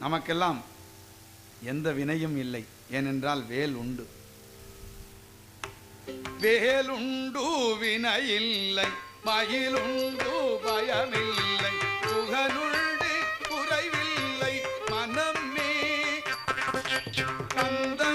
நமக்கெல்லாம் எந்த வினையும் இல்லை. ஏனென்றால் வேல் உண்டு. வேலுண்டு வினையில்லை. மயிலுண்டு பயமில்லை புகனுண்டு குறைவில்லை. மனமே அந்த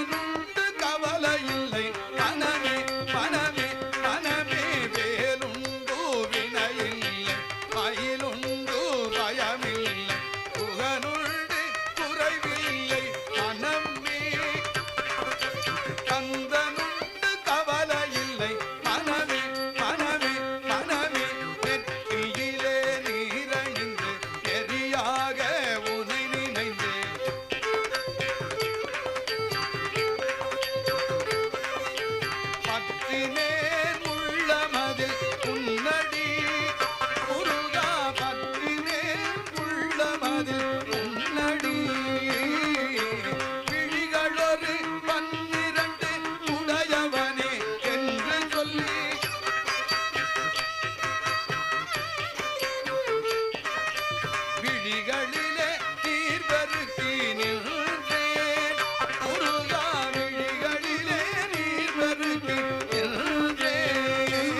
விழிகளிலே தீர்வருத்தி நின்றேன். முருகா விழிகளிலே நீர்வருத்தி நின்றேன்.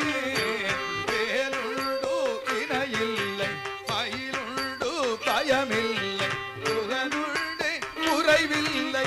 வேலுண்டோ இணையில்லை பயிலுண்டோ பயமில்லை முகனுண்டே குறைவில்லை